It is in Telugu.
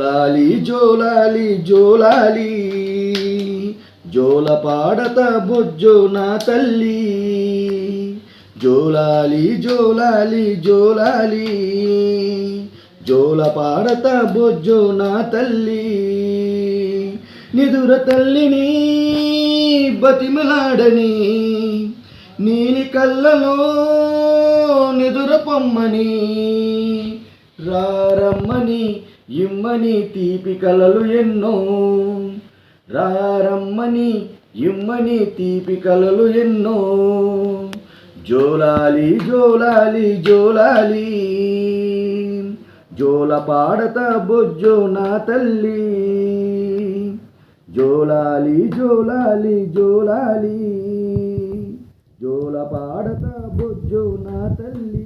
జోలాలి జోలాలి జోలాలి. జోల పాడత బొజ్జో నా తల్లి. జోలాలి జోలాలి జోలాలి. జోల పాడత బొజ్జో నా తల్లి. నిదుర తల్లిని బతిమలాడని నీలి కళ్ళలో నిదుర పొమ్మని. రారమ్మని ఇమ్మని తీపి కలలు ఎన్నో. రారమ్మని ఇమ్మని తీపి కలలు ఎన్నో. జోలాలి జోలాలి జోలాలి. జోల పాడత బొజ్జో నా తల్లి. జోలాలి జోలాలి జోలాలి. జోల పాడత బొజ్జో నా తల్లి.